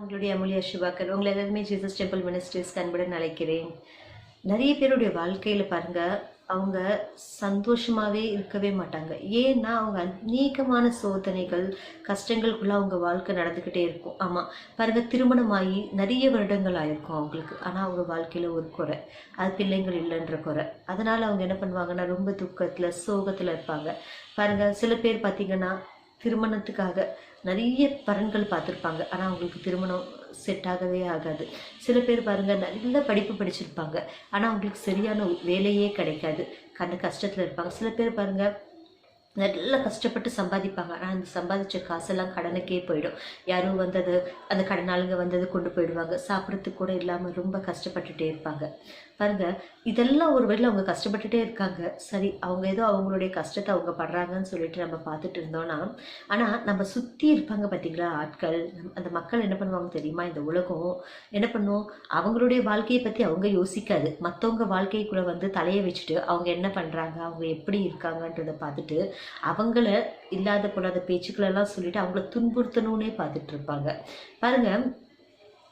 உங்களுடைய அமுலியா சிவாக்கர் உங்களை எல்லாருமே ஜீசஸ் டெம்பிள் மினிஸ்ட்ரிஸ் அன்புடன் அழைக்கிறேன். நிறைய பேருடைய வாழ்க்கையில் பாருங்கள் அவங்க சந்தோஷமாகவே இருக்கவே மாட்டாங்க. ஏன்னா அவங்க அநேகமான சோதனைகள் கஷ்டங்களுக்குள்ளே அவங்க வாழ்க்கை நடந்துக்கிட்டே இருக்கும். ஆமாம் பாருங்கள் திருமணமாகி நிறைய வருடங்கள் ஆயிருக்கும் அவங்களுக்கு. ஆனால் அவங்க வாழ்க்கையில் ஒரு குறை. அது பிள்ளைங்கள் இல்லைன்ற குறை. அதனால் அவங்க என்ன பண்ணுவாங்கன்னா ரொம்ப துக்கத்தில் சோகத்தில் இருப்பாங்க. பாருங்கள் சில பேர் பார்த்தீங்கன்னா திருமணத்துக்காக நிறைய பலன்கள் பார்த்துருப்பாங்க. ஆனால் அவங்களுக்கு திருமணம் செட் ஆகவே ஆகாது. சில பேர் பாருங்கள் நல்ல படிப்பு படிச்சிருப்பாங்க. ஆனால் அவங்களுக்கு சரியான வேலையே கிடைக்காது. கண்ண கஷ்டத்தில் இருப்பாங்க. சில பேர் பாருங்கள் நல்லா கஷ்டப்பட்டு சம்பாதிப்பாங்க. ஆனால் அந்த சம்பாதிச்ச காசெல்லாம் கடனுக்கே போயிடும். யாரும் வந்தது அந்த கடனாளுங்க வந்தது கொண்டு போயிடுவாங்க. சாப்பிட்றதுக்கு கூட இல்லாமல் ரொம்ப கஷ்டப்பட்டுட்டே இருப்பாங்க. பாருங்க இதெல்லாம் ஒரு வழியில் அவங்க கஷ்டப்பட்டுட்டே இருக்காங்க. சரி அவங்க ஏதோ அவங்களுடைய கஷ்டத்தை அவங்க படுறாங்கன்னு சொல்லிட்டு நம்ம பார்த்துட்டு இருந்தோம்னா ஆனால் நம்ம சுற்றி இருப்பாங்க பார்த்தீங்களா ஆட்கள் அந்த மக்கள் என்ன பண்ணுவாங்க தெரியுமா? இந்த உலகம் என்ன பண்ணும்? அவங்களுடைய வாழ்க்கையை பற்றி அவங்க யோசிக்காது. மற்றவங்க வாழ்க்கைக்குள்ளே வந்து தலையை வச்சுட்டு அவங்க என்ன பண்ணுறாங்க அவங்க எப்படி இருக்காங்கன்றதை பார்த்துட்டு அவங்கள இல்லாத பொல்லாத பேச்சுக்களெல்லாம் சொல்லிட்டு அவங்கள துன்புறுத்தணும்னே பார்த்துட்டு இருப்பாங்க பாருங்க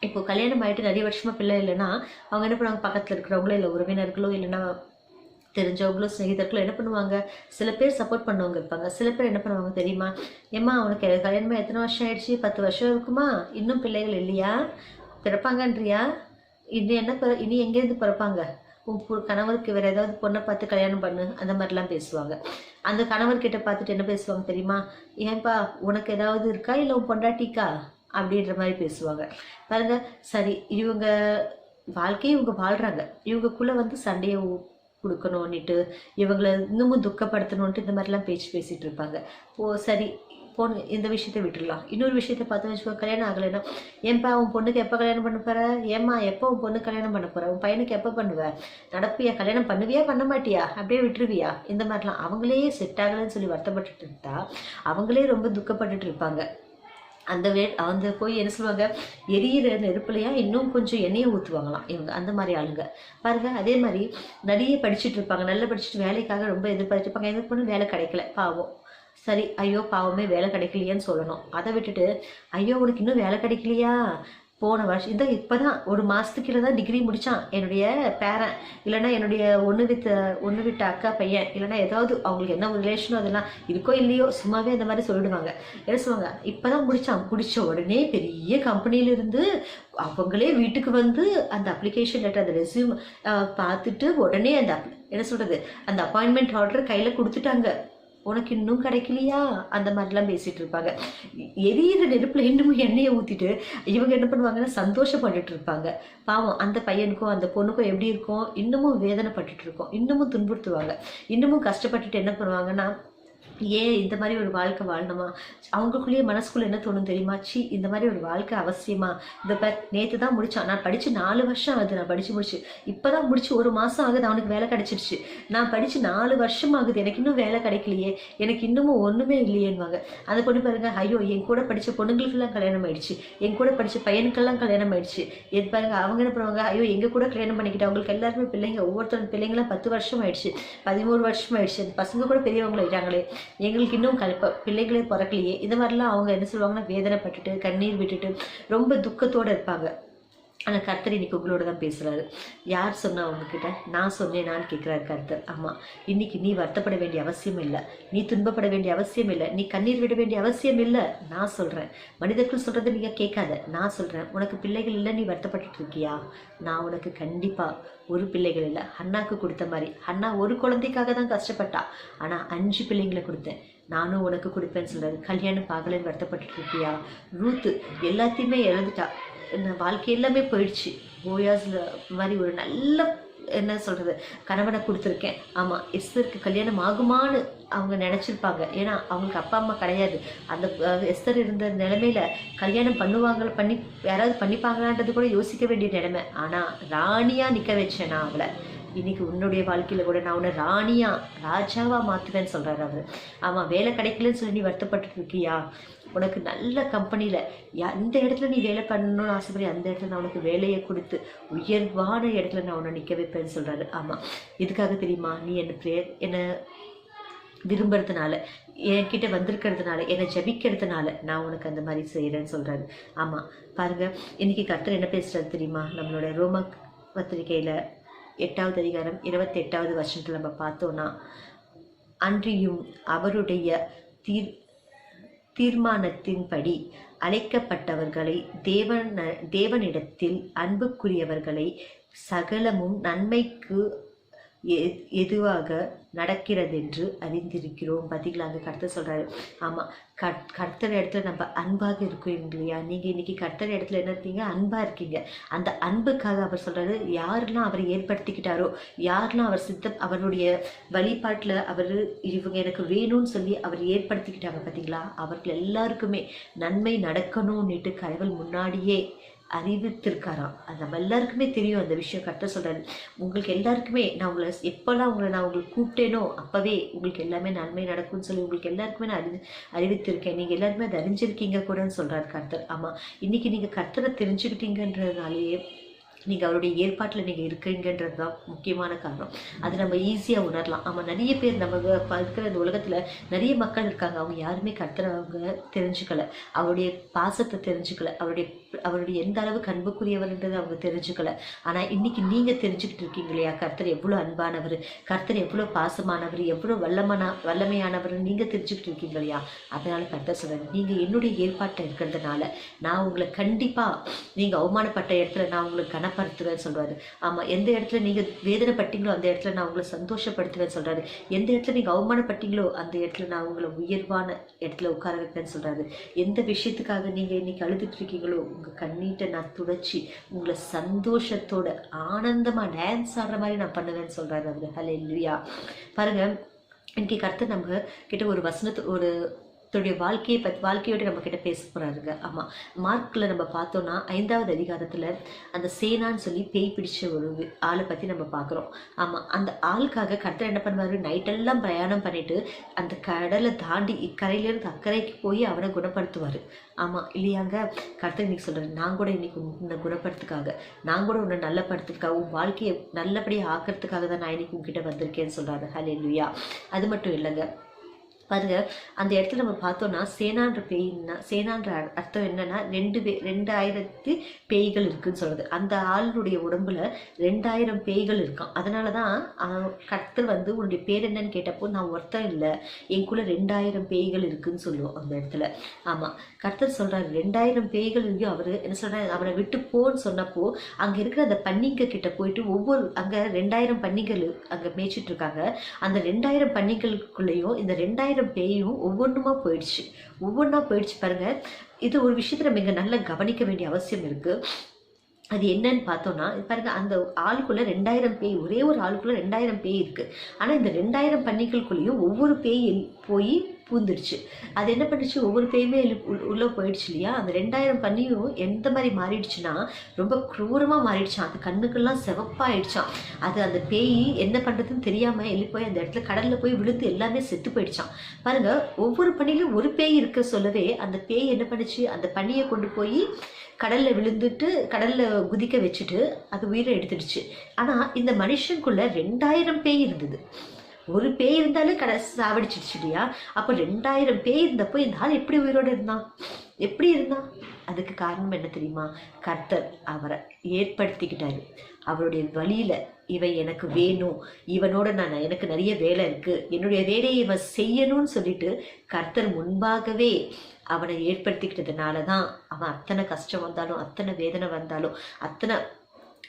இப்போ கல்யாணம் ஆகிட்டு நிறைய வருஷமா பிள்ளை இல்லைன்னா அவங்க என்ன பண்ணுவாங்க? பக்கத்தில் இருக்கிறவங்களோ இல்லை உறவினர்களோ இல்லைன்னா தெரிஞ்சவங்களோ சிநேகிதர்களோ என்ன பண்ணுவாங்க? சில பேர் சப்போர்ட் பண்ணவங்க இருப்பாங்க. சில பேர் என்ன பண்ணுவாங்க தெரியுமா? ஏம்மா அவனுக்கு கல்யாணமாக எத்தனை வருஷம் ஆயிடுச்சு? பத்து வருஷம் இருக்குமா? இன்னும் பிள்ளைகள் இல்லையா? பிறப்பாங்கன்றியா? இது என்ன இனி எங்கேருந்து பிறப்பாங்க? கணவருக்கு வேற ஏதாவது பொண்ணை பார்த்து கல்யாணம் பண்ணு அந்த மாதிரிலாம் பேசுவாங்க. அந்த கணவர்கிட்ட பார்த்துட்டு என்ன பேசுவாங்க தெரியுமா? ஏன்பா உனக்கு ஏதாவது இருக்கா? இல்லை உன் பொண்டாட்டிக்கா? அப்படின்ற மாதிரி பேசுவாங்க. பாருங்க சரி இவங்க வாழ்க்கையை இவங்க வாழ்றாங்க. இவங்கக்குள்ளே வந்து சண்டையை கொடுக்கணும்னுட்டு இவங்களை இன்னமும் துக்கப்படுத்தணுன்ட்டு இந்த மாதிரிலாம் பேச்சு பேசிகிட்டு இருப்பாங்க. ஓ சரி பொண்ணு இந்த விஷயத்தை விட்டுடலாம். இன்னொரு விஷயத்த பார்த்து வச்சுக்கோ கல்யாணம் ஆகலைன்னா ஏன்பா உன் பொண்ணுக்கு எப்போ கல்யாணம் பண்ண போற? ஏம்மா எப்போ உன் பொண்ணு கல்யாணம் பண்ண போற? உன் பையனுக்கு எப்போ பண்ணுவ? நடப்பியா கல்யாணம் பண்ணுவியா பண்ண மாட்டியா? அப்படியே விட்டுருவியா? இந்த மாதிரிலாம் அவங்களே செட் ஆகலைன்னு சொல்லி வருத்தப்பட்டுட்டு இருந்தா அவங்களே ரொம்ப துக்கப்பட்டுட்டு இருப்பாங்க. அந்த வே அந்த போய் என்ன சொல்லுவாங்க? எரியிற நெருப்புலையா இன்னும் கொஞ்சம் எண்ணெயை ஊற்றுவாங்களாம் இவங்க அந்த மாதிரி ஆளுங்க. பாருங்க அதே மாதிரி நிறைய படிச்சுட்டு இருப்பாங்க. நல்லா படிச்சுட்டு வேலைக்காக ரொம்ப எதிர்பார்த்துருப்பாங்க எதிர்ப்பு பொண்ணு வேலை கிடைக்கல பாவம். சரி ஐயோ பாவமே வேலை கிடைக்கலையேன்னு சொல்லணும். அதை விட்டுட்டு ஐயோ உனக்கு இன்னும் வேலை கிடைக்கலையா? போன வருஷம் இந்த இப்போதான் ஒரு மாதத்துக்குள்ள தான் டிகிரி முடித்தான் என்னுடைய பேரன் இல்லைன்னா என்னுடைய ஒன்று வித்த ஒன்று விட்ட அக்கா பையன் இல்லைன்னா ஏதாவது அவங்களுக்கு என்ன ரிலேஷனோ அதெல்லாம் இருக்கோ இல்லையோ சும்மாவே அந்த மாதிரி சொல்லிடுவாங்க. என்ன சொல்லுவாங்க? இப்போ தான் முடித்தான் பிடிச்ச உடனே பெரிய கம்பெனியிலிருந்து அவங்களே வீட்டுக்கு வந்து அந்த அப்ளிகேஷன் லெட்டர் அந்த ரெஸ்யூம் பார்த்துட்டு உடனே அந்த என்ன சொல்கிறது அந்த அப்பாயின்மெண்ட் ஆர்டர் கையில் கொடுத்துட்டாங்க. உனக்கு இன்னும் கிடைக்கலையா? அந்த மாதிரிலாம் பேசிகிட்டு இருப்பாங்க. எரியிற நெருப்பில் இன்னமும் எண்ணெயை ஊற்றிட்டு இவங்க என்ன பண்ணுவாங்கன்னா சந்தோஷப்பட்டுட்டு இருப்பாங்க. பாவம் அந்த பையனுக்கும் அந்த பொண்ணுக்கும் எப்படி இருக்கும்? இன்னமும் வேதனைப்பட்டுட்டு இருக்கும். இன்னமும் துன்புறுத்துவாங்க. இன்னமும் கஷ்டப்பட்டுட்டு என்ன பண்ணுவாங்கன்னா ஏன் இந்த மாதிரி ஒரு வாழ்க்கை வாழணுமா? அவங்களுக்குள்ளேயே மனசுக்குள்ளே என்ன தோணும் தெரியுமா? சி இந்த மாதிரி ஒரு வாழ்க்கை அவசியமா? இந்த ப நேற்று தான் முடித்தான் நான் படித்து நாலு வருஷம் ஆகுது. நான் படித்து முடிச்சு. இப்போ தான் முடிச்சு ஒரு மாதம் ஆகுது. அவனுக்கு வேலை கிடைச்சிருச்சு. நான் படித்து நாலு வருஷம் ஆகுது. எனக்கு இன்னும் வேலை கிடைக்கலையே. எனக்கு இன்னமும் ஒன்றுமே இல்லையேன்வாங்க அந்த பொண்ணு பாருங்க. ஐயோ என் கூட படித்த பொண்ணுங்களுக்கெல்லாம் கல்யாணம் ஆயிடுச்சு. என் கூட படித்த பையனுக்கெல்லாம் கல்யாணம் ஆயிடுச்சு. எது பாருங்க. அவங்க என்ன பண்ணுவாங்க? ஐயோ எங்கள் கூட கல்யாணம் பண்ணிக்கிட்டு அவங்களுக்கு எல்லாருமே பிள்ளைங்க. ஒவ்வொருத்தரும் பிள்ளைங்களாம் பத்து வருஷம் ஆயிடுச்சு. பதிமூணு வருஷம் ஆயிடுச்சு. அந்த பசங்க கூட பெரியவங்க ஆயிட்டாங்களே. எங்களுக்கு இன்னும் கல்ப பிள்ளைகளே பிறக்கலையே. இந்த மாதிரிலாம் அவங்க என்ன சொல்லுவாங்கன்னா வேதனைப்பட்டுட்டு கண்ணீர் விட்டுட்டு ரொம்ப துக்கத்தோடு இருப்பாங்க. ஆனால் கர்த்தர் இன்னைக்கு உங்களோட தான் பேசுகிறாரு யார் சொன்னா உங்ககிட்ட? நான் சொன்னேனான்னு கேட்குறாரு கர்த்தர். ஆமாம் இன்னைக்கு நீ வருத்தப்பட வேண்டிய அவசியம் இல்லை. நீ துன்பப்பட வேண்டிய அவசியம் இல்லை. நீ கண்ணீர் விட வேண்டிய அவசியம் இல்லை. நான் சொல்கிறேன் மனிதர்கள் சொல்கிறத நீங்கள் கேட்காத. நான் சொல்கிறேன் உனக்கு பிள்ளைகள் இல்லை நீ வருத்தப்பட்டு இருக்கியா? நான் உனக்கு கண்டிப்பாக ஒரு பிள்ளைகள் இல்லை. அண்ணாக்கு கொடுத்த மாதிரி. அண்ணா ஒரு குழந்தைக்காக தான் கஷ்டப்பட்டா. ஆனால் அஞ்சு பிள்ளைங்களை கொடுத்தேன். நானும் உனக்கு கொடுப்பேன்னு சொல்கிறாரு கல்யாணம் பாகலன்னு வருத்தப்பட்டு இருக்கியா? ரூத்து எல்லாத்தையுமே இழந்துட்டா. என்ன வாழ்க்கை எல்லாமே போயிடுச்சு. ஓயாஸ்ல மாதிரி ஒரு நல்ல என்ன சொல்கிறது கணவனை கொடுத்துருக்கேன். ஆமாம் எஸ்தருக்கு கல்யாணம் ஆகுமான்னு அவங்க நினச்சிருப்பாங்க. ஏன்னா அவங்களுக்கு அப்பா அம்மா கிடையாது. அந்த எஸ்தர் இருந்த நிலமையில கல்யாணம் பண்ணுவாங்க பண்ணி யாராவது பண்ணிப்பாங்களான்றது கூட யோசிக்க வேண்டிய நிலைமை. ஆனால் ராணியாக நிற்க வச்சேன் நான் அவளை. இன்னைக்கு உன்னுடைய வாழ்க்கையில் கூட நான் உன்னை ராணியா ராஜாவா மாற்றுவேன்னு சொல்றாரு அவர். ஆமா வேலை கிடைக்கலன்னு சொல்லி நீ வருத்தப்பட்டு இருக்கியா? உனக்கு நல்ல கம்பெனியில் எந்த இடத்துல நீ வேலை பண்ணணும்னு ஆசைப்படி அந்த இடத்துல நான் உனக்கு வேலையை கொடுத்து உயர்வான இடத்துல நான் உன்னை நிற்க வைப்பேன்னு சொல்கிறாரு ஆமாம் இதுக்காக தெரியுமா? நீ என்னை ப்ரே என்னை விரும்புறதுனால என்கிட்ட வந்திருக்கிறதுனால என்னை ஜபிக்கிறதுனால நான் உனக்கு அந்த மாதிரி செய்கிறேன்னு சொல்கிறாரு ஆமாம் பாருங்கள் இன்றைக்கி கர்த்தர் என்ன பேசுகிறது தெரியுமா? நம்மளோட ரோமக் பத்திரிகையில் எட்டாவது அதிகாரம் இருபத்தி எட்டாவது வருஷத்தில் நம்ம பார்த்தோன்னா அன்றியும் அவருடைய தீர் தீர்மானத்தின்படி அழைக்கப்பட்டவர்களை தேவன் தேவனிடத்தில் அன்புக்குரியவர்களை சகலமும் நன்மைக்கு எதுவாக நடக்கிறதென்று அறிந்திருக்கிறோம். பார்த்தீங்களா அங்கே கர்த்தர் சொல்கிறாரு ஆமாம் கட் கர்த்தர் இடத்துல நம்ம அன்பாக இருக்கோம் இல்லையா? நீங்கள் இன்னைக்கு கர்த்தர் இடத்துல என்ன இருக்கீங்க? அன்பாக இருக்கீங்க. அந்த அன்புக்காக அவர் சொல்கிறாரு யாரெல்லாம் அவர் ஏற்படுத்திக்கிட்டாரோ யாரெல்லாம் அவர் சித்தம் அவருடைய வழிபாட்டில் அவர் இவங்க எனக்கு வேணும்னு சொல்லி அவர் ஏற்படுத்திக்கிட்டாங்க பார்த்தீங்களா அவர்கள் எல்லாருக்குமே நன்மை நடக்கணும்னுட்டு கடவுள் முன்னாடியே அறிவித்திருக்காராம். அது நம்ம எல்லாருக்குமே தெரியும் அந்த விஷயம். கரெக்டாக சொல்கிறாரு உங்களுக்கு எல்லாருக்குமே நான் உங்களை எப்போல்லாம் உங்களை நான் உங்களுக்கு கூப்பிட்டேனோ அப்போவே உங்களுக்கு எல்லாமே நன்மை நடக்கும்னு சொல்லி உங்களுக்கு எல்லாருக்குமே நான் அறிவி அறிவித்திருக்கேன். நீங்கள் எல்லாருமே அதை அறிஞ்சிருக்கீங்க கூடன்னு சொல்கிறார் கர்த்தர். ஆமாம் இன்றைக்கி நீங்கள் கர்த்தரை தெரிஞ்சுக்கிட்டீங்கன்றதுனாலேயே நீங்கள் அவருடைய ஏற்பாட்டில் நீங்கள் இருக்கீங்கன்றது தான் முக்கியமான காரணம். அது நம்ம ஈஸியாக உணரலாம். ஆமாம் நிறைய பேர் நம்ம இருக்கிற இந்த உலகத்தில் நிறைய மக்கள் இருக்காங்க. அவங்க யாருமே கர்த்தரை அவங்க அவருடைய பாசத்தை தெரிஞ்சுக்கலை. அவருடைய அவருடைய எந்த அளவுக்கு அன்புக்குரியவர்ன்றது அவங்க தெரிஞ்சுக்கல. ஆனால் இன்னைக்கு நீங்கள் தெரிஞ்சுக்கிட்டு இருக்கீங்க இல்லையா? கர்த்தர் எவ்வளோ அன்பானவர் கர்த்தர் எவ்வளோ பாசமானவர் எவ்வளோ வல்லமனா வல்லமையானவர் நீங்கள் தெரிஞ்சுக்கிட்டு இருக்கீங்க இல்லையா? அதனால கர்த்தர் சொல்கிறார் நீங்கள் என்னுடைய ஏற்பாட்டில் இருக்கிறதுனால நான் உங்களை கண்டிப்பாக நீங்கள் அவமானப்பட்ட இடத்துல நான் உங்களை கனப்படுத்துவேன் சொல்கிறாரு ஆமாம் எந்த இடத்துல நீங்கள் வேதனைப்பட்டீங்களோ அந்த இடத்துல நான் உங்களை சந்தோஷப்படுத்துவேன்னு சொல்கிறாரு எந்த இடத்துல நீங்கள் அவமானப்பட்டீங்களோ அந்த இடத்துல நான் உங்களை உயர்வான இடத்துல உட்கார வைப்பேன்னு சொல்கிறாரு எந்த விஷயத்துக்காக நீங்கள் இன்னைக்கு அழுதுட்டு இருக்கீங்களோ உங்கள் கண்ணீட்டை நான் துடைச்சி உங்களை சந்தோஷத்தோட ஆனந்தமாக டான்ஸ் ஆடுற மாதிரி நான் பண்ணுவேன்னு சொல்கிறாரு அவர். ஹலே இல்லையா பாருங்கள் இன்னைக்கு கருத்து நம்ம கிட்ட ஒரு வசனத்து ஒரு தன்னுடைய வாழ்க்கையை பற்றி வாழ்க்கையோட நம்ம கிட்ட பேச போகிறாருங்க ஆமாம் மார்க்கில் நம்ம பார்த்தோன்னா ஐந்தாவது அதிகாரத்தில் அந்த சேனான்னு சொல்லி பேய் பிடிச்ச ஒரு ஆளை பற்றி நம்ம பார்க்குறோம். ஆமாம் அந்த ஆளுக்காக கர்த்தர் என்ன பண்ணுவார்? நைட்டெல்லாம் பிரயாணம் பண்ணிட்டு அந்த கடலை தாண்டி இக்கரையிலேருந்து அக்கறைக்கு போய் அவனை குணப்படுத்துவார். ஆமாம் இல்லையாங்க? கர்த்தர் இன்னைக்கு சொல்கிறார் நான் கூட இன்னைக்கு உன்னை குணப்படுத்துக்காக நான் கூட உன்னை நல்லப்படுத்துறதுக்காக உன் வாழ்க்கையை நல்லபடியாக ஆக்கிறதுக்காக தான் நான் இன்னைக்கு உங்ககிட்ட வந்திருக்கேன்னு சொல்கிறாரு ஹலே லுயா அது மட்டும் இல்லைங்க. பாருங்க அந்த இடத்துல நம்ம பார்த்தோம்னா சேனான்ற பேய்னா சேனான்ற அர்த்தம் என்னன்னா ரெண்டு பே ரெண்டாயிரத்து பேய்கள் இருக்குன்னு சொல்றது. அந்த ஆளுடைய உடம்புல ரெண்டாயிரம் பேய்கள் இருக்கான் அதனால தான் அவன் கர்த்தர் வந்து உன்னுடைய பேர் என்னன்னு கேட்டப்போ நான் ஒருத்தன் இல்லை என்குள்ள ரெண்டாயிரம் பேய்கள் இருக்குன்னு சொல்லுவோம் அந்த இடத்துல. ஆமாம் கர்த்தர் சொல்றாரு ரெண்டாயிரம் பேய்கள் இருக்கு அவர் என்ன சொல்றாரு அவனை விட்டு போன்னு சொன்னப்போ அங்கே இருக்கிற அந்த பன்னிங்க கிட்ட போயிட்டு ஒவ்வொரு அங்கே ரெண்டாயிரம் பன்னிகள் அங்கே மேய்ச்சிட்டு இருக்காங்க. அந்த ரெண்டாயிரம் பன்னிகளுக்குள்ளேயும் இந்த ரெண்டாயிரம் பேயும் ஒவ்வொன்றுமா போயிடுச்சு. ஒவ்வொன்றா போயிடுச்சு பாருங்கள் இது ஒரு விஷயத்தை நம்ம நல்லா கவனிக்க வேண்டிய அவசியம் இருக்குது அது என்னன்னு பார்த்தோன்னா பாருங்க அந்த ஆளுக்குள்ளே ரெண்டாயிரம் பேய் ஒரே ஒரு ஆளுக்குள்ளே ரெண்டாயிரம் பேய் இருக்குது ஆனால் இந்த ரெண்டாயிரம் பன்னிகளுக்குள்ளேயும் ஒவ்வொரு பேய் போய் பூந்துடுச்சு. அது என்ன பண்ணுச்சு? ஒவ்வொரு பேயுமே உள்ளே போயிடுச்சு இல்லையா? அந்த ரெண்டாயிரம் பன்னியும் எந்த மாதிரி மாறிடுச்சுன்னா ரொம்ப க்ரூரமாக மாறிடுச்சான் அது கண்ணுக்கெல்லாம் சிவப்பாயிடுச்சான் அது அந்த பேய் என்ன பண்ணுறதுன்னு தெரியாமல் எள்ளி போய் அந்த இடத்துல கடலில் போய் விழுந்து எல்லாமே செத்து போயிடுச்சான் பாருங்க ஒவ்வொரு பணியிலும் ஒரு பேய் இருக்க சொல்லவே அந்த பேய் என்ன பண்ணுச்சு? அந்த பனியை கொண்டு போய் கடலில் விழுந்துட்டு கடலில் குதிக்க வச்சுட்டு அது உயிரை எடுத்துடுச்சு. ஆனால் இந்த மனுஷனுக்குள்ளே ரெண்டாயிரம் பேய் இருந்தது. ஒரு பேய் இருந்தாலே கடை சாவடிச்சிடுச்சு இல்லையா? அப்போ ரெண்டாயிரம் பேய் இருந்தப்போ இந்த ஆள் எப்படி உயிரோட இருந்தான்? எப்படி இருந்தான்? அதுக்கு காரணம் என்ன தெரியுமா? கர்த்தர் அவரை ஏற்படுத்திக்கிட்டாரு. அவருடைய வழியில் இவன் எனக்கு வேணும். இவனோட நான் எனக்கு நிறைய வேலை இருக்குது என்னுடைய வேலையை இவன் செய்யணும்னு சொல்லிட்டு கர்த்தர் முன்பாகவே அவனை ஏற்படுத்திக்கிட்டதுனால தான் அவன் அத்தனை கஷ்டம் வந்தாலும் அத்தனை வேதனை வந்தாலும் அத்தனை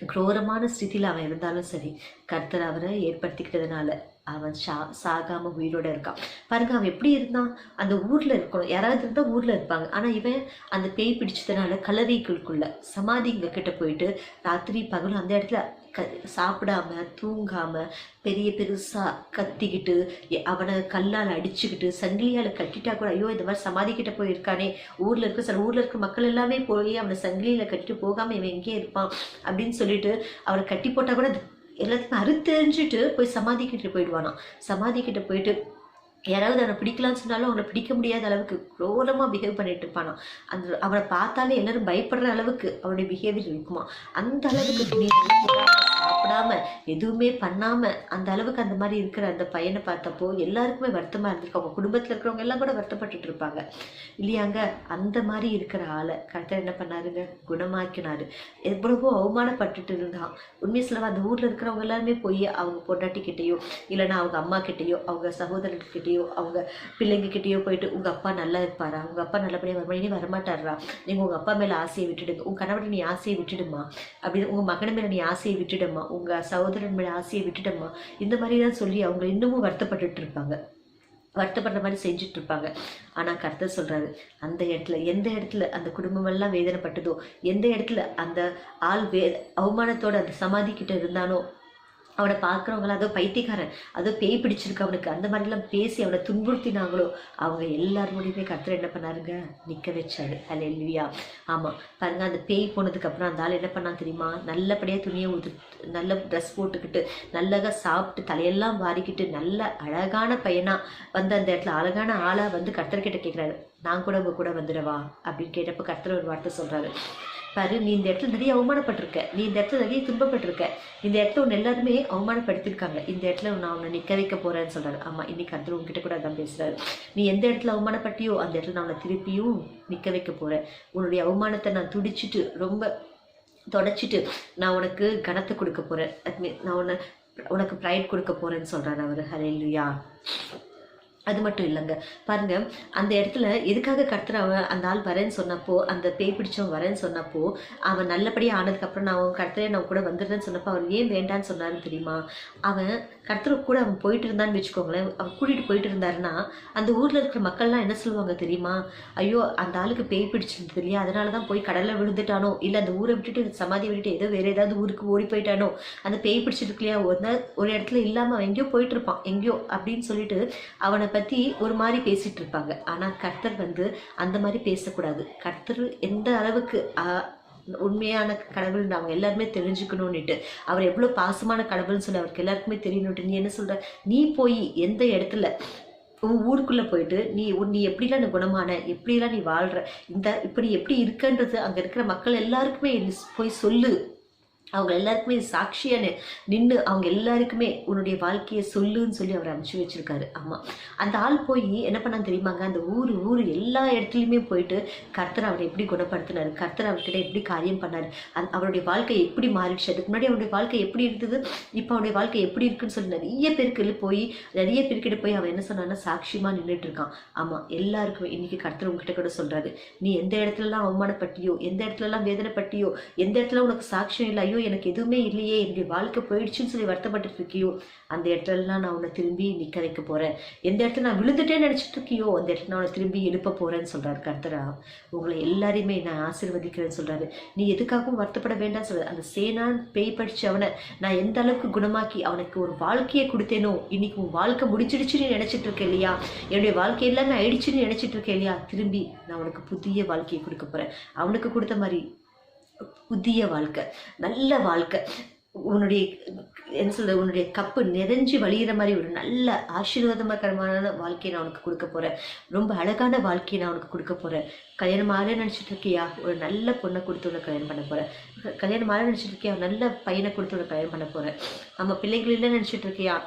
குரோரமான ஸ்திதியில் அவன் இருந்தாலும் சரி கர்த்தர் அவரை ஏற்படுத்திக்கிட்டதுனால அவன் சா சாகாம உயிரோட இருக்கான். பாருங்க அவன் எப்படி இருந்தான்? அந்த ஊர்ல இருக்கணும். யாராவது இருந்தால் ஊர்ல இருப்பாங்க. ஆனா இவன் அந்த பேய் பிடிச்சதுனால கல்லறைகளுக்குள்ள சமாதிங்க கிட்ட போயிட்டு ராத்திரி பகலும் அந்த இடத்துல க சாப்பிடாம தூங்காம பெரிய பெருசா கத்திக்கிட்டு அவனை கல்லால் அடிச்சுக்கிட்டு சங்கிலியால் கட்டிட்டா கூட ஐயோ இந்த மாதிரி சமாதி கிட்ட போயிருக்கானே. ஊர்ல இருக்க சில ஊர்ல இருக்க மக்கள் எல்லாமே போய் அவனை சங்கிலியில கட்டிட்டு போகாம இவன் எங்கே இருப்பான் அப்படின்னு சொல்லிட்டு அவனை கட்டி போட்டா கூட எல்லாத்தையும் அறுத்தெறிஞ்சிட்டு போய் சமாதி கிட்ட போயிடுவானாம். சமாதி கிட்ட போயிட்டு யாராவது அவனை பிடிக்கலாம்னு சொன்னாலும் அவனை பிடிக்க முடியாத அளவுக்கு குரோரமாக பிஹேவ் பண்ணிட்டு இருப்பானா அந்த அவனை பார்த்தாலே எல்லாரும் பயப்படுற அளவுக்கு அவனுடைய பிஹேவியர் இருக்குமா அந்த அளவுக்கு சாப்பிடாம எதுவுமே பண்ணாம அந்த அளவுக்கு அந்த மாதிரி இருக்கிற அந்த பையனை பார்த்தப்போ எல்லாருக்குமே வருத்தமா இருந்திருக்கு. அவங்க குடும்பத்துல இருக்கிறவங்க எல்லாம் கூட வருத்தப்பட்டுட்டு இருப்பாங்க. இல்லையாங்க அந்த மாதிரி இருக்கிற ஆளை கரெக்டாக என்ன பண்ணாருங்க? குணமாக்கினாரு. எவ்வளவோ அவமானப்பட்டுட்டு இருந்தான். உண்மை சிலவா அந்த ஊர்ல இருக்கிறவங்க எல்லாருமே போய் அவங்க பொண்டாட்டிக்கிட்டேயோ இல்லைன்னா அவங்க அம்மா கிட்டேயோ அவங்க சகோதரர்கிட்டயோ அவங்க பிள்ளைங்க கிட்டேயோ போயிட்டு உங்க அப்பா நல்லா இருப்பாரா? உங்க அப்பா நல்லபடியாக வருமா இனி வரமாட்டாரா? நீங்க உங்க அப்பா மேல ஆசையை விட்டுடுங்க. உங்க கணவன் நீ ஆசையை விட்டுடுமா? அப்படின்னு உங்க மகன் மேல நீ ஆசையை விட்டுடுமா? உங்கள் சகோதரன் மேலே ஆசையை விட்டுடுமா இந்த மாதிரி தான் சொல்லி அவங்க இன்னமும் வருத்தப்பட்டுட்டு இருப்பாங்க வருத்தப்படுற மாதிரி செஞ்சுட்டு இருப்பாங்க ஆனால் கர்த்தர் சொல்கிறாரு அந்த இடத்துல எந்த இடத்துல அந்த குடும்பமெல்லாம் வேதனைப்பட்டதோ எந்த இடத்துல அந்த ஆள் வே அவமானத்தோட அந்த சமாதி கிட்ட இருந்தானோ அவனை பார்க்குறவங்கள அதோ பைத்தியக்காரன் அதோ பேய் பிடிச்சிருக்கு அவனுக்கு. அந்த மாதிரிலாம் பேசி அவனை துன்புறுத்தினாங்களோ அவங்க எல்லாருடையுமே கர்த்தர் என்ன பண்ணாருங்க? நிற்க வச்சாரு. அல்ல இல்லையா ஆமாம் பாருங்க அந்த பேய் போனதுக்கப்புறம் அந்த ஆள் என்ன பண்ணான் தெரியுமா? நல்லபடியாக துணியை உது நல்ல ட்ரெஸ் போட்டுக்கிட்டு நல்லதாக சாப்பிட்டு தலையெல்லாம் வாரிக்கிட்டு நல்ல அழகான பையனாக வந்து அந்த இடத்துல அழகான ஆளாக வந்து கர்த்தர்கிட்ட கேட்குறாரு. நான் கூட உங்க கூட வந்துடவா? அப்படின்னு கேட்டப்போ கர்த்தர் ஒரு வார்த்தை சொல்கிறாரு பாரு நீ இந்த இடத்துல நிறைய அவமானப்பட்டிருக்க. நீ இந்த இடத்துல நிறைய துன்பப்பட்டிருக்க. இந்த இடத்துல உன் எல்லாருமே அவமானப்படுத்திருக்காங்க இந்த இடத்துல நான் உன்னை நிற்க வைக்க போறேன்னு சொல்றாரு. ஆமா இன்னைக்கு கர்த்தர் உங்ககிட்ட கூட அதான் பேசுறாரு. நீ எந்த இடத்துல அவமானப்பட்டியோ அந்த இடத்துல நான் உன்னை திருப்பியும் நிற்க வைக்க போறேன். உன்னுடைய அவமானத்தை நான் துடிச்சிட்டு ரொம்ப தொடச்சிட்டு நான் உனக்கு கனத்தை கொடுக்க போறேன். நான் உன்னை உனக்கு ப்ரைட் கொடுக்க போறேன்னு சொல்றாரு அவர். ஹalleluya அது மட்டும் இல்லைங்க. பாருங்க அந்த இடத்துல எதுக்காக கர்த்தர் அவன் அந்த ஆள் வரேன்னு சொன்னப்போ அந்த பேய் பிடிச்சவன் வரேன்னு சொன்னப்போ அவன் நல்லபடியாக ஆனதுக்கப்புறம் நான் அவன் கர்த்தரே நான் கூட வந்துடுறேன்னு சொன்னப்போ அவர் ஏன் வேண்டான்னு சொன்னாருன்னு தெரியுமா? அவன் கர்த்தர் கூட அவன் போயிட்டு இருந்தான்னு வச்சுக்கோங்களேன். அவன் கூட்டிட்டு போயிட்டு இருந்தாருன்னா அந்த ஊரில் இருக்கிற மக்கள்லாம் என்ன சொல்லுவாங்க தெரியுமா? ஐயோ அந்த ஆளுக்கு பேய் பிடிச்சிருந்தது இல்லையா? அதனால தான் போய் கடலில் விழுந்துட்டானோ? இல்லை அந்த ஊரை விட்டுட்டு சமாதி விட்டுட்டு ஏதோ வேறு ஏதாவது ஊருக்கு ஓடி போயிட்டானோ? அந்த பேய் பிடிச்சிருக்கு இல்லையா ஒரு நாள் ஒரு இடத்துல இல்லாமல் அவன் எங்கேயோ போயிட்டு இருப்பான். எங்கேயோ அப்படின்னு சொல்லிட்டு அவனை பற்றி ஒரு மாதிரி பேசிட்டு இருப்பாங்க. ஆனால் கர்த்தர் வந்து அந்த மாதிரி பேசக்கூடாது. கர்த்தர் எந்த அளவுக்கு உண்மையான கடவுள் அவங்க எல்லாருமே தெரிஞ்சுக்கணும்னுட்டு அவர் எவ்வளோ பாசமான கடவுள்னு சொல்லி அவருக்கு எல்லாருக்குமே தெரியணும்ட்டு நீ என்ன சொல்கிற நீ போய் எந்த இடத்துல உன் ஊருக்குள்ளே போயிட்டு நீ உன் நீ எப்படிலாம் நீ குணமான எப்படிலாம் நீ வாழ்கிற இந்த இப்படி எப்படி இருக்கன்றது அங்கே இருக்கிற மக்கள் எல்லாருக்குமே போய் சொல்லு. அவங்க எல்லாருக்குமே சாட்சியா நின்று அவங்க எல்லாருக்குமே உன்னுடைய வாழ்க்கையை சொல்லுன்னு சொல்லி அவர் அனுப்பிச்சு வச்சிருக்காரு. ஆமாம் அந்த ஆள் போய் என்ன பண்ணான்னு தெரியுமாங்க? அந்த ஊர் ஊர் எல்லா இடத்துலையுமே போயிட்டு கர்த்தர் அவரை எப்படி குணப்படுத்தினார்? கர்த்தர் அவர்கிட்ட எப்படி காரியம் பண்ணார்? அந் அவருடைய வாழ்க்கை எப்படி மாறிடுச்சு? அதுக்கு முன்னாடி அவருடைய வாழ்க்கை எப்படி இருந்தது? இப்போ அவருடைய வாழ்க்கை எப்படி இருக்குன்னு சொல்லி நிறைய பேருக்கு போய் நிறைய பேர்கிட்ட போய் அவன் என்ன சொன்னான்னா சாட்சியமாக நின்றுட்டு இருக்கான். ஆமாம் எல்லாருக்குமே இன்னைக்கு கர்த்தர் உங்ககிட்ட கூட சொல்கிறாரு நீ எந்த இடத்துலலாம் அவமானப்பட்டியோ எந்த இடத்துலலாம் வேதனைப்பட்டியோ எந்த இடத்துல உனக்கு சாட்சியம் இல்லை ஐயோ எனக்கு எதுவுமே இல்லையே என்னுடைய வாழ்க்கை போயிடுச்சுன்னு சொல்லி வருத்தப்பட்டு இருக்கியோ அந்த இடத்துலலாம் நான் உன்னை திரும்பி நிக்க வைக்க போறேன். எந்த இடத்துல நான் விழுந்துட்டேன்னு நினைச்சிட்டு இருக்கியோ அந்த இடத்துல நான் உன்னை திரும்பி எழுப்ப போறேன்னு சொல்றாரு கர்த்தரா உங்களை எல்லாரையுமே நான் ஆசீர்வதிக்கிறேன்னு சொல்றாரு. நீ எதுக்காகவும் வருத்தப்பட வேண்டாம் சொல்றாரு. அந்த சேனான் பேய் படிச்சு அவனை நான் எந்த அளவுக்கு குணமாக்கி அவனுக்கு ஒரு வாழ்க்கையை கொடுத்தேனோ இன்னைக்கு உன் வாழ்க்கை முடிச்சிடுச்சுன்னு நினைச்சிட்டு இருக்க இல்லையா? என்னுடைய வாழ்க்கை எல்லாமே ஆயிடுச்சுன்னு நினைச்சிட்டு இருக்கேன் இல்லையா? திரும்பி நான் உனக்கு புதிய வாழ்க்கையை கொடுக்க போறேன். அவனுக்கு கொடுத்த மாதிரி புதிய வாழ்க்கை நல்ல வாழ்க்கை. உன்னுடைய என்ன சொல்றது உன்னுடைய கப்பு நிறைஞ்சு வழியிற மாதிரி ஒரு நல்ல ஆசீர்வாதமகரமான வாழ்க்கையை நான் உனக்கு கொடுக்க போறேன். ரொம்ப அழகான வாழ்க்கையை நான் உனக்கு கொடுக்க போறேன். கல்யாணம் ஆக நினைச்சிட்டு இருக்கியா? ஒரு நல்ல பொண்ணை கொடுத்து உனக்கு கல்யாணம் பண்ண போறேன். கல்யாணம் ஆக நினைச்சிட்டு இருக்கியா? நல்ல பையனை கொடுத்து உனக்கு கல்யாணம் பண்ண போறேன். நம்ம பிள்ளைகள் இல்லை நினைச்சிட்டு இருக்கியா?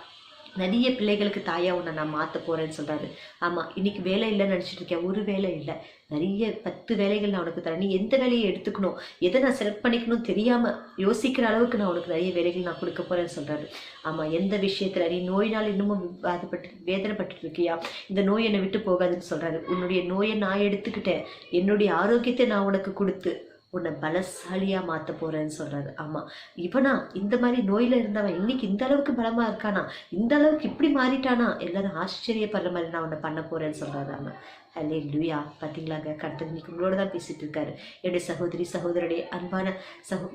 நிறைய பிள்ளைகளுக்கு தாயாக உன்னை நான் மாற்ற போகிறேன்னு சொல்கிறாரு ஆமாம் இன்றைக்கி வேலை இல்லைன்னு நினச்சிட்டு இருக்கேன் ஒரு வேலை இல்லை. நிறைய பத்து வேலைகள் நான் உனக்கு தரேன். நீ எந்த வேலையை எடுத்துக்கணும்? எதை நான் செலக்ட் பண்ணிக்கணும் தெரியாமல் யோசிக்கிற அளவுக்கு நான் உனக்கு நிறைய வேலைகள் நான் கொடுக்க போகிறேன்னு சொல்கிறாரு ஆமாம் எந்த விஷயத்தில்? நீ நோயினால் இன்னமும் பாதிப்பட்டு வேதனைப்பட்டு இருக்கியா? இந்த நோய் என்னை விட்டு போகாதுன்னு சொல்கிறாரு உன்னுடைய நோயை நான் எடுத்துக்கிட்டேன். என்னுடைய ஆரோக்கியத்தை நான் உனக்கு கொடுத்து உன்னை பலசாலியாக மாற்ற போகிறேன்னு சொல்கிறாரு ஆமாம் இவனா இந்த மாதிரி நோயில் இருந்தவன் இன்னைக்கு இந்த அளவுக்கு பலமாக இருக்கானா? இந்த அளவுக்கு இப்படி மாறிட்டானா? எல்லாரும் ஆச்சரியப்படுற மாதிரி நான் உன்னை பண்ண போகிறேன்னு சொல்கிறாரு ஆமாம் ஹலே லுயா பார்த்தீங்களாங்க கர்த்தர் இன்னைக்கு உங்களோட தான் பேசிகிட்டு இருக்காரு. என்னுடைய சகோதரி சகோதரனுடைய அன்பான சகோ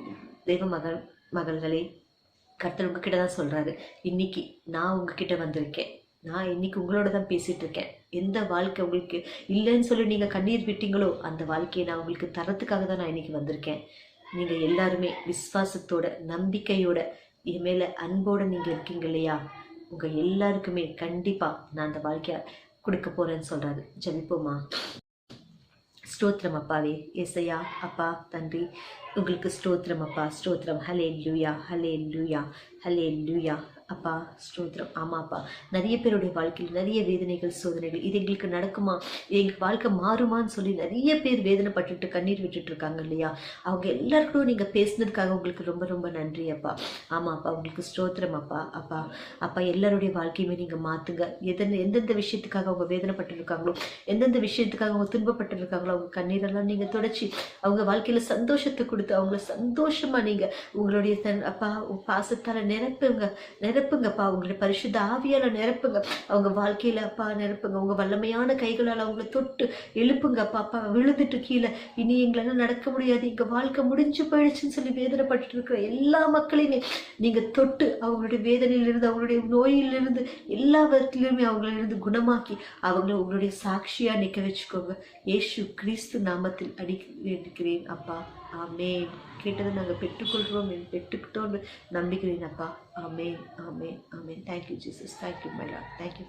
தெய்வ மகள் மகள்களே கர்த்தர் உங்ககிட்ட தான் சொல்கிறாரு இன்னைக்கு நான் உங்ககிட்ட வந்திருக்கேன். நான் இன்னைக்கு உங்களோட தான் பேசிகிட்டு இருக்கேன். எந்த வாழ்க்கை உங்களுக்கு இல்லைன்னு சொல்லி நீங்கள் கண்ணீர் விட்டீங்களோ அந்த வாழ்க்கையை நான் உங்களுக்கு தரத்துக்காக தான் நான் இன்னைக்கு வந்திருக்கேன். நீங்கள் எல்லாருமே விசுவாசத்தோட நம்பிக்கையோட என் மேலே அன்போட நீங்கள் இருக்கீங்க இல்லையா? உங்கள் எல்லாருக்குமே கண்டிப்பாக நான் அந்த வாழ்க்கையை கொடுக்க போகிறேன்னு சொல்கிறாரு ஜபிப்போமா? ஸ்தோத்திரம் அப்பாவே. எஸ்ஐயா அப்பா தன்றி உங்களுக்கு ஸ்தோத்திரம் அப்பா ஸ்தோத்திரம். ஹலே லூயா ஹலே லூயா ஹலே லூயா அப்பா ஸ்தோத்திரம். ஆமாப்பா நிறைய பேருடைய வாழ்க்கையில் நிறைய வேதனைகள் சோதனைகள் இது எங்களுக்கு நடக்குமா? இது எங்களுக்கு வாழ்க்கை மாறுமான்னு சொல்லி நிறைய பேர் வேதனைப்பட்டுட்டு கண்ணீர் விட்டுட்டு இருக்காங்க இல்லையா? அவங்க எல்லாருக்கும் நீங்கள் பேசுனதுக்காக உங்களுக்கு ரொம்ப ரொம்ப நன்றி அப்பா. ஆமாப்பா உங்களுக்கு ஸ்தோத்திரம் அப்பா. அப்பா அப்பா எல்லாருடைய வாழ்க்கையுமே நீங்கள் மாற்றுங்க எதன் எந்தெந்த விஷயத்துக்காக அவங்க வேதனைப்பட்டு இருக்காங்களோ எந்தெந்த விஷயத்துக்காக அவங்க துன்பப்பட்டு இருக்காங்களோ அவங்க கண்ணீரெல்லாம் நீங்கள் தொடச்சி அவங்க வாழ்க்கையில் சந்தோஷத்தை கொடுத்து அவங்கள சந்தோஷமாக நீங்கள் உங்களுடைய தன் அப்பா பாசத்தால் நிரப்புங்க. நிரப்புங்கப்பா உங்களுடைய பரிசுத்த ஆவியால் நிரப்புங்க. அவங்க வாழ்க்கையில் அப்பா நிரப்புங்க. உங்கள் வல்லமையான கைகளால் அவங்கள தொட்டு எழுப்புங்கப்பா அப்பா. விழுந்துட்டு கீழே. இனி எங்களால் நடக்க முடியாது. எங்கள் வாழ்க்கை முடிஞ்சு போயிடுச்சுன்னு சொல்லி வேதனைப்பட்டு இருக்கிற எல்லா மக்களையுமே நீங்கள் தொட்டு அவங்களுடைய வேதனையிலிருந்து அவங்களுடைய நோயிலிருந்து எல்லாவற்றிலுமே அவங்களிருந்து குணமாக்கி அவங்கள உங்களுடைய சாட்சியாக நிற்க வச்சுக்கோங்க. ஏசு கிறிஸ்து நாமத்தில் அடி அப்பா. ஆமே கேட்டதை நாங்கள் பெற்றுக்கொள்கிறோம். பெற்றுக்கிட்டோம் நம்பிக்கிறேன் அப்பா. ஆமேன். ஆமேன். ஆமேன். Thank you Jesus thank you my thank you